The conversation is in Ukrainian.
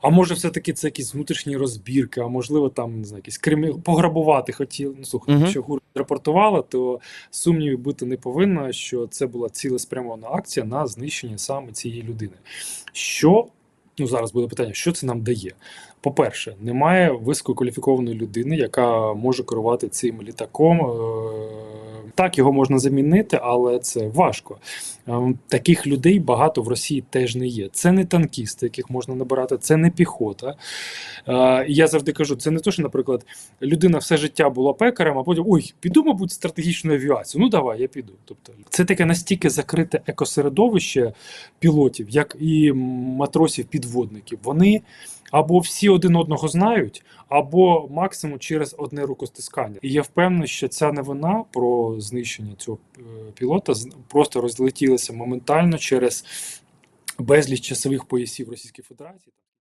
А може, все-таки це якісь внутрішні розбірки, а можливо, там не знаю, якісь кримі... пограбувати хотіли. Ну слухай, Мгм. якщо ГУР рапортувала, то сумнівів бути не повинно, що це була цілеспрямована акція на знищення саме цієї людини. Що ну зараз буде питання, що це нам дає? По-перше, немає висококваліфікованої людини, яка може керувати цим літаком. Так, його можна замінити, але це важко. Е, Таких людей багато в Росії теж не є. Це не танкісти, яких можна набирати, це не піхота. Е, Я завжди кажу, це не то, що, наприклад, людина все життя була пекарем, а потім ой, піду, мабуть, стратегічну авіацію. Ну давай, я піду. Тобто, це таке настільки закрите екосередовище пілотів, як і матросів-підводників. Вони або всі один одного знають, або максимум через одне рукостискання. І я впевнений, що ця новина про знищення цього е, пілота просто розлетілася моментально через безліч часових поясів Російської Федерації.